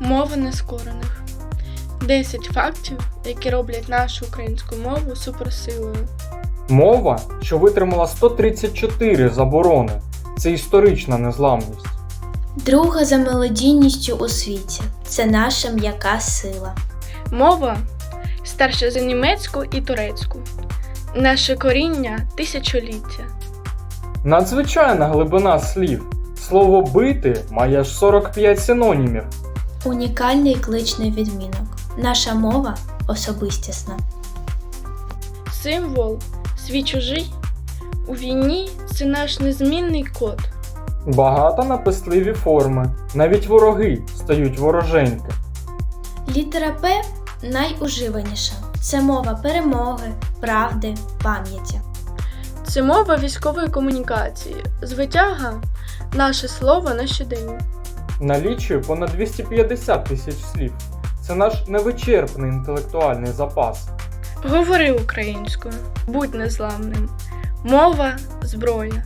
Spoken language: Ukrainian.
Мова нескорених. 10 фактів, які роблять нашу українську мову суперсилою. Мова, що витримала 134 заборони. Це історична незламність. Друга за мелодійністю у світі це наша м'яка сила. Мова старша за німецьку і турецьку. Наше коріння тисячоліття. Надзвичайна глибина слів. Слово бити має аж 45 синонімів. Унікальний кличний відмінок. Наша мова особистісна. Символ свій чужий. У війні це наш незмінний код. Багато написливі форми. Навіть вороги стають вороженьки. Літера П найуживаніша. Це мова перемоги, правди, пам'яті. Це мова військової комунікації. Звитяга наше слово на щодень. Налічує понад 250 тисяч слів. Це наш невичерпний інтелектуальний запас. Говори українською, будь незламним. Мова зброя.